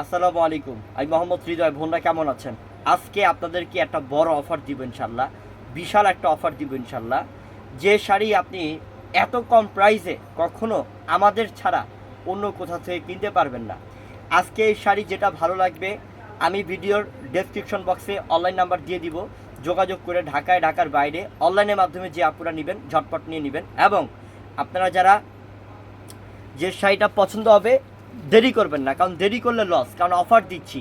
আসসালামু আলাইকুম। আমি মোহাম্মদ হৃদয় ভোনরা কেমন আছেন? আজকে আপনাদেরকে একটা বড় অফার দিব ইনশাল্লাহ বিশাল একটা অফার দিব ইনশাল্লাহ যে শাড়ি আপনি এত কম প্রাইসে কখনো আমাদের ছাড়া অন্য কোথাও থেকে কিনতে পারবেন না। আজকে এই শাড়ি যেটা ভালো লাগবে, আমি ভিডিওর ডেসক্রিপশন বক্সে অনলাইন নাম্বার দিয়ে দিব। যোগাযোগ করে ঢাকায়, ঢাকার বাইরে অনলাইনের মাধ্যমে যে আপুরা নেবেন, ঝটপট নিয়ে নেবেন। এবং আপনারা যারা যে শাড়িটা পছন্দ হবে দেরি করবেন না, কারণ দেরি করলে লস কারণ অফার দিচ্ছি।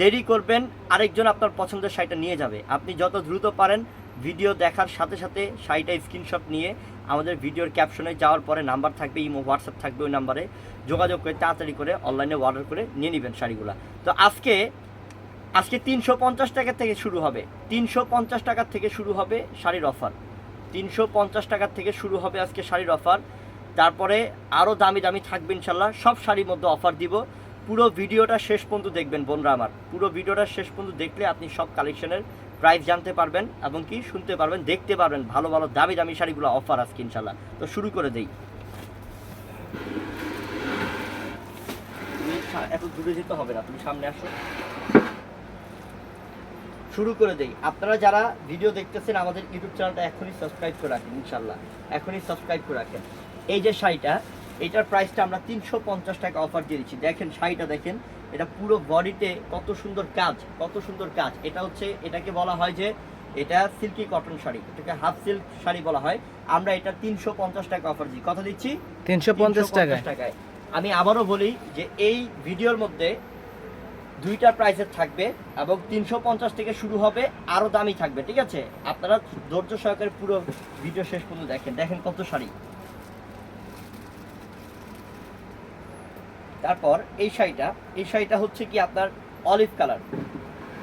দেরি করবেন, আরেকজন আপনার পছন্দের শাড়িটা নিয়ে যাবে। আপনি যত দ্রুত পারেন ভিডিও দেখার সাথে সাথে শাড়িটা স্ক্রিনশট নিয়ে আমাদের ভিডিওর ক্যাপশনে যাওয়ার পরে নাম্বার থাকবে ইমো হোয়াটসঅ্যাপ থাকবে ওই নাম্বারে যোগাযোগ করে, তাড়াতাড়ি করে অনলাইনে অর্ডার করে নিয়ে নেবেন শাড়িগুলো। তো আজকে আজকে তিনশো পঞ্চাশ টাকা থেকে শুরু হবে। তিনশো পঞ্চাশ টাকার থেকে শুরু হবে শাড়ির অফার তিনশো পঞ্চাশ টাকার থেকে শুরু হবে আজকে শাড়ির অফার তারপরে আরও দামি দামি থাকবে ইনশাল্লাহ। সব শাড়ির মধ্যে অফার দিব। পুরো ভিডিওটা শেষ পর্যন্ত দেখবেন বোনরা আমার। পুরো ভিডিওটা শেষ পর্যন্ত দেখলে আপনি সব কালেকশনের প্রাইস জানতে পারবেন এবং কি শুনতে পারবেন, দেখতে পারবেন ভালো ভালো, দামি দামি শাড়িগুলো অফার আজকে ইনশাল্লাহ। তো শুরু করে দেই। এত দূরে যেতে হবে না, তুমি সামনে আসো। শুরু করে দেই। আপনারা যারা ভিডিও দেখতেছেন, আমাদের ইউটিউব চ্যানেলটা এখনই সাবস্ক্রাইব করে রাখেন ইনশাল্লাহ। এখনই সাবস্ক্রাইব করে রাখেন। এই যে শাড়িটা এটার প্রাইসটা আমরা তিনশো পঞ্চাশ টাকা অফার দিয়ে দিচ্ছি। দেখেন শাড়িটা দেখেন এটা পুরো বডিতে কত সুন্দর কাজ কত সুন্দর কাজ। এটা হচ্ছে এটাকে বলা হয় যে এটা সিল্কি কটন শাড়ি এটাকে হাফ সিল্ক শাড়ি বলা হয়। আমরা এটা তিনশো পঞ্চাশ টাকা অফার দিই কথা দিচ্ছি? তিনশো পঞ্চাশ 350 টাকায়। টাকায়। আমি আবারও বলি যে এই ভিডিওর মধ্যে দুইটা প্রাইসের থাকবে এবং তিনশো পঞ্চাশ থেকে শুরু হবে আরও দামি থাকবে ঠিক আছে? আপনারা ধৈর্য সহকারে পুরো ভিডিও শেষ পর্যন্ত দেখেন। দেখেন কত শাড়ি। তারপর এই শাড়িটা এই শাড়িটা হচ্ছে কি আপনার অলিভ কালার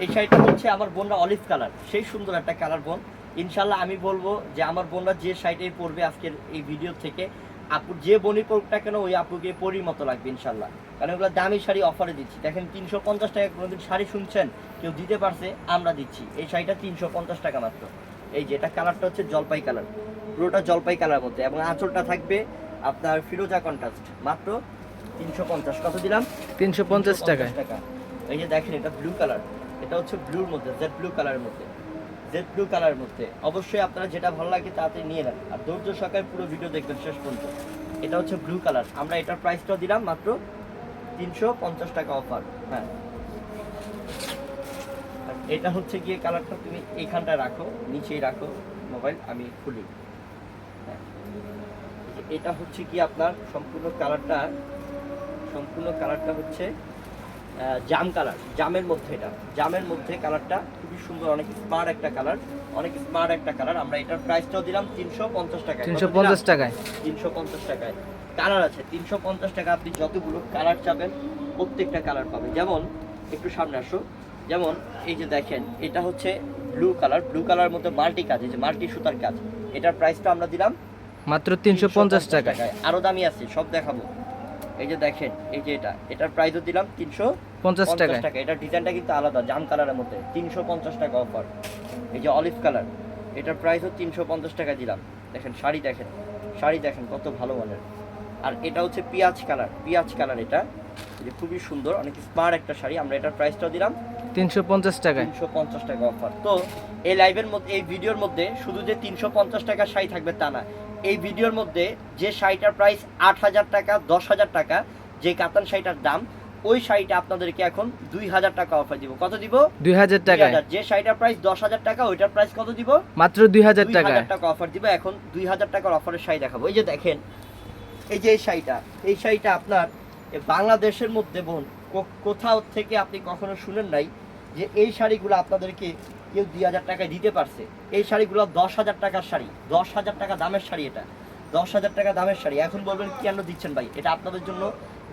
এই শাড়িটা হচ্ছে আমার বোনরা অলিভ কালার সেই সুন্দর একটা কালার বোন। ইনশাল্লাহ আমি বলব যে আমার বোনরা যে শাড়িটাই পরবে আজকের এই ভিডিও থেকে, আপু যে বনি পড়ুক কেন ওই আপুকে পরির মতো লাগবে ইনশাল্লাহ। কারণ ওগুলো দামি শাড়ি অফারে দিচ্ছি। দেখেন তিনশো পঞ্চাশ টাকা কোনোদিন শাড়ি শুনছেন, কেউ দিতে পারছে, আমরা দিচ্ছি। এই শাড়িটা তিনশো পঞ্চাশ টাকা মাত্র। এই যেটা কালারটা হচ্ছে জলপাই কালার পুরোটা জলপাই কালার মধ্যে এবং আঁচলটা থাকবে আপনার ফিরোজা কন্ট্রাস্ট মাত্র তিনশো পঞ্চাশ। কত দিলাম? তিনশো পঞ্চাশ টাকায়। টাকা। এই যে দেখেন এটা ব্লু কালার এটা হচ্ছে ব্লুর মধ্যে জেড ব্লু কালারের মধ্যে। জেড ব্লু কালারের মধ্যে। অবশ্যই আপনারা যেটা ভালো লাগে তাড়াতাড়ি নিয়ে নেন। আর ধৈর্য সহকারে পুরো ভিডিও দেখবেন শেষ পর্যন্ত। এটা হচ্ছে ব্লু কালার আমরা এটার প্রাইসটাও দিলাম মাত্র তিনশো পঞ্চাশ টাকা অফার হ্যাঁ। এটা হচ্ছে গিয়ে কালারটা তুমি এইখানটায় রাখো নিচেই রাখো মোবাইল আমি খুলি। হ্যাঁ। এটা হচ্ছে কি আপনার সম্পূর্ণ কালারটা সম্পূর্ণ কালারটা হচ্ছে জাম কালার জামের মধ্যে এটা। জামের মধ্যে কালারটা খুবই সুন্দর অনেক স্মার্ট একটা কালার অনেক স্মার্ট একটা কালার। আমরা এটার প্রাইসটাও দিলাম তিনশো পঞ্চাশ টাকা তিনশো পঞ্চাশ টাকায়। তিনশো পঞ্চাশ টাকায়। কালার আছে তিনশো পঞ্চাশ টাকা আপনি যতগুলো কালার চাবেন প্রত্যেকটা কালার পাবেন। যেমন একটু সামনে আসো। যেমন এই যে দেখেন এটা হচ্ছে ব্লু কালার ব্লু কালার মধ্যে মাল্টি কাজ এই যে মাল্টি সুতার কাজ। এটার প্রাইসটা আমরা দিলাম মাত্র তিনশো পঞ্চাশ টাকায়। আরও দামি আছে সব দেখাবো। এই যে দেখেন এই যে এটা এটার প্রাইসও দিলাম তিনশো পঞ্চাশ টাকায়। টাকা। এটার ডিজাইনটা কিন্তু আলাদা জাম কালারের মধ্যে তিনশো পঞ্চাশ টাকা অফার এই যে অলিভ কালার এটার প্রাইসও তিনশো পঞ্চাশ টাকা দিলাম। দেখেন শাড়ি দেখেন শাড়ি দেখেন কত ভালো মানের। আর এটা হচ্ছে পেঁয়াজ কালার পেঁয়াজ কালার এটা যে খুবই সুন্দর অনেক স্মার্ট একটা শাড়ি। আমরা এটার প্রাইসটাও দিলাম। তিনশো পঞ্চাশ টাকা তিনশো পঞ্চাশ টাকা অফার তো এই লাইভের মধ্যে এই ভিডিওর মধ্যে শুধু যে তিনশো পঞ্চাশ টাকা শাড়ি থাকবে তা না এই ভিডিওর মধ্যে যে শাড়িটার প্রাইস আট হাজার টাকা দশ হাজার টাকা যে কাতান শাড়িটার দাম ওই শাড়িটা আপনাদেরকে এখন দুই হাজার টাকা অফার দিব। কত দিব? দুই হাজার 2000 যে শাড়িটার প্রাইস দশ হাজার টাকা ওইটার প্রাইস কত দিব? মাত্র দুই হাজার হাজার টাকা অফার দিব। এখন দুই হাজার টাকার অফারের শাড়ি দেখাবো। এই যে দেখেন এই যে এই শাড়িটা এই শাড়িটা আপনার বাংলাদেশের মধ্যে বোন কোথাও থেকে আপনি কখনো শুনেন নাই যে এই শাড়িগুলো আপনাদেরকে কেউ দুই হাজার টাকায় দিতে পারছে। এই শাড়িগুলো দশ হাজার টাকার শাড়ি। দশ হাজার টাকা দামের শাড়ি এটা। দশ হাজার টাকা দামের শাড়ি। এখন বলবেন, কেন দিচ্ছেন ভাই? এটা আপনাদের জন্য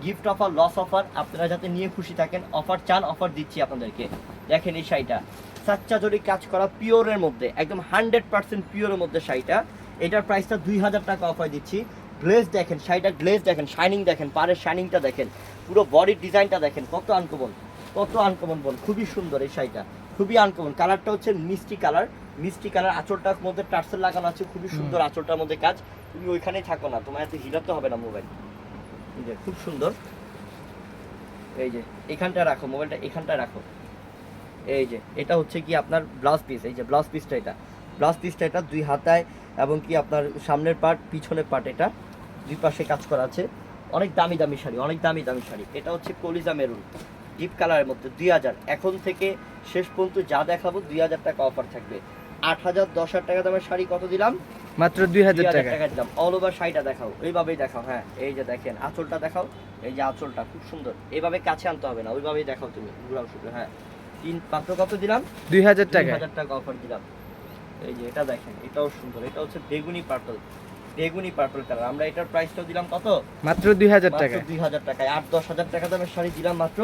গিফট অফার লস অফার আপনারা যাতে নিয়ে খুশি থাকেন অফার চান অফার দিচ্ছি আপনাদেরকে। দেখেন এই শাড়িটা। সাচ্চা জরি কাজ করা পিওরের মধ্যে, একদম হান্ড্রেড পার্সেন্ট পিওরের মধ্যে শাড়িটা। এটার প্রাইসটা দুই হাজার টাকা অফার দিচ্ছি। গ্লেজ দেখেন, শাড়িটা গ্লেজ দেখেন শাইনিং দেখেন, পাড়ের শাইনিংটা দেখেন। পুরো বডির ডিজাইনটা দেখেন, কত আনকমন কত আনকমন বল, খুবই সুন্দর এই শাড়িটা। খুবই আনকমন কালারটা হচ্ছে মিষ্টি কালার মিষ্টি কালার আঁচলটার মধ্যে টার্সেল লাগানো আছে খুবই সুন্দর আঁচলটার মধ্যে কাজ। তুমি ওইখানেই থাকো না তোমার এত হিলাতে হবে না মোবাইল খুব সুন্দর। এই যে এখানটা রাখো মোবাইলটা এখানটা রাখো। এই যে এটা হচ্ছে কি আপনার ব্লাউজ পিস এই যে ব্লাউজ পিসটা এটা। ব্লাউজ পিসটা এটা দুই হাতায় এবং কি আপনার সামনের পার্ট পিছনের পার্ট এটা দুই পাশে কাজ করা আছে। অনেক দামি দামি শাড়ি অনেক দামি দামি শাড়ি। এটা হচ্ছে কলিজা মেরুন। ডিপ কালারের মধ্যে দুই হাজার। এখন থেকে শেষ পর্যন্ত যা দেখাবো দুই হাজার টাকা অফার থাকবে। আট হাজার দশ হাজার টাকা দামের শাড়ি কত দিলাম? মাত্র দুই হাজার টাকা। দিলাম। অল ওভার শাড়িটা দেখাও। এইভাবেই দেখাও হ্যাঁ। এই যে দেখেন আঁচলটা দেখাও। এই যে আঁচলটা খুব সুন্দর। এইভাবে কাছে আনতে হবে না ওইভাবেই দেখাও তুমি। ঘুরাও শুধু হ্যাঁ। তিন মাত্র কত দিলাম? দুই হাজার দুই টাকা হাজার টাকা অফার দিলাম। এই যে এটা দেখেন এটাও সুন্দর। এটা হচ্ছে বেগুনি পার্পল। বেগুনি পার্পল কালার আমরা এটার প্রাইসটাও দিলাম কত? মাত্র দুই হাজার টাকা দুই হাজার টাকায়। আট দশ হাজার টাকা দামের শাড়ি দিলাম মাত্র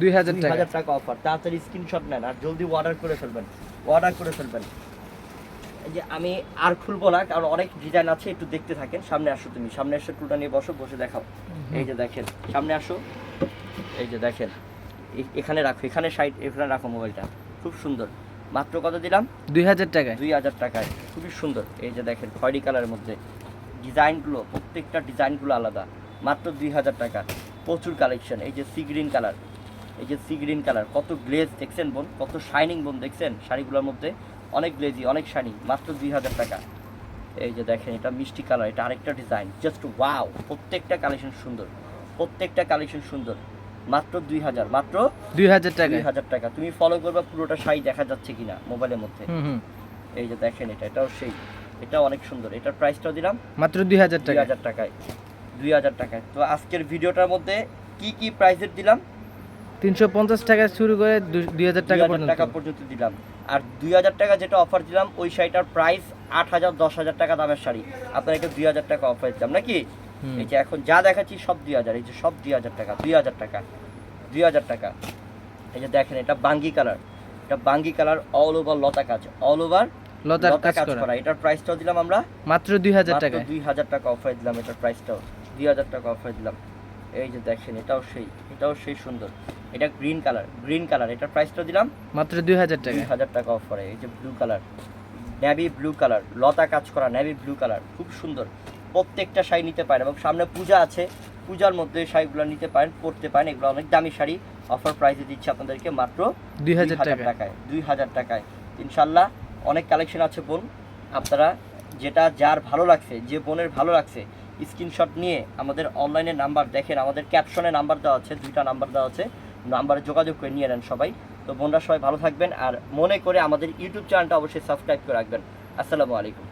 দুই হাজার দুই টাকা অফার তাড়াতাড়ি স্ক্রিনশট নেন আর জলদি অর্ডার করে ফেলবেন। অর্ডার করে ফেলবেন। যে আমি আর খুলবো না কারণ অনেক ডিজাইন আছে একটু দেখতে থাকেন। সামনে আসো তুমি। সামনে এসে টুটা নিয়ে বসো বসে দেখাও। এই যে দেখেন সামনে আসো। এই যে দেখেন এখানে রাখো। এখানে সাইড এখানে রাখো মোবাইলটা। খুব সুন্দর। মাত্র কত দিলাম? দুই হাজার টাকায়। দুই হাজার টাকায়। খুবই সুন্দর। এই যে দেখেন খয়েরি কালারের মধ্যে। ডিজাইনগুলো প্রত্যেকটা ডিজাইনগুলো আলাদা। মাত্র দুই হাজার টাকা। প্রচুর কালেকশন এই যে সি গ্রিন কালার এই যে সি গ্রিন কালার কত গ্লেজ দেখছেন বোন? কত শাইনিং বোন দেখছেন শাড়িগুলোর মধ্যে? অনেক গ্লেজি অনেক শাইনিং মাত্র দুই হাজার টাকা। এই যে দেখেন এটা মিষ্টি কালার এটা আরেকটা ডিজাইন জাস্ট ওয়াও প্রত্যেকটা কালেকশন সুন্দর। প্রত্যেকটা কালেকশন সুন্দর। মাত্র দুই হাজার মাত্র দুই হাজার টাকা। দুই হাজার টাকা। তুমি ফলো করবা পুরোটা শাড়ি দেখা যাচ্ছে কিনা মোবাইলের মধ্যে। এই যে দেখেন এটা এটাও সেই। এটাও অনেক সুন্দর এটার প্রাইসটাও দিলাম মাত্র দুই হাজার দুই টাকা হাজার টাকায় দুই হাজার টাকায় তো আজকের ভিডিওটার মধ্যে কি কি প্রাইসের দিলাম তিনশো পঞ্চাশ টাকা শুরু করে দুই- হাজার টাকা টাকা পর্যন্ত দিলাম আর দুই হাজার টাকা যেটা অফার দিলাম ওই শাড়িটার প্রাইস আট হাজার দশ হাজার টাকা দামের শাড়ি আপনাকে দুই হাজার টাকা অফার দিলাম নাকি এই যে এখন যা দেখাচ্ছি সব দুই হাজার এই যে সব দুই হাজার টাকা দুই হাজার টাকা দুই হাজার টাকা এই যে দেখেন এটা বাঙ্গি কালার এটা বাঙ্গি কালার অল ওভার লতা কাজ অল ওভার লতার লতা কাজ করা। এটার প্রাইসটাও দিলাম আমরা। মাত্র দুই হাজার মাত্র টাকায়। দুই হাজার টাকা অফার দিলাম এটার প্রাইসটাও দুই হাজার টাকা অফার দিলাম। এই যে দেখেন এটাও সেই এটাও সেই সুন্দর। এটা গ্রিন কালার গ্রিন কালার এটার প্রাইসটাও দিলাম। মাত্র দুই হাজার দুই টাকা হাজার টাকা অফারে এই যে blue colour navy blue colour লতা কাজ করা নেভি ব্লু কালার খুব সুন্দর। প্রত্যেকটা শাড়ি নিতে পারেন এবং সামনে পূজা আছে। পূজার মধ্যে শাড়িগুলো নিতে পারেন পরতে পারেন। এগুলো অনেক দামি শাড়ি। অফার প্রাইসে দিচ্ছে আপনাদেরকে মাত্র দুই হাজার টাকা টাকায়। দুই হাজার টাকায়। ইনশাল্লাহ অনেক কালেকশন আছে বোন। আপনারা যেটা যার ভালো লাগছে, যে বোনের ভালো লাগছে স্ক্রিনশট নিয়ে আমাদের অনলাইনে নাম্বার দেখেন। আমাদের ক্যাপশনে নাম্বার দেওয়া আছে, দুইটা নাম্বার দেওয়া আছে। নাম্বারে যোগাযোগ করে নিয়ে নেন সবাই। তো বোনরা সবাই ভালো থাকবেন আর মনে করে আমাদের ইউটিউব চ্যানেলটা অবশ্যই সাবস্ক্রাইব করে রাখবেন। আসসালামু আলাইকুম।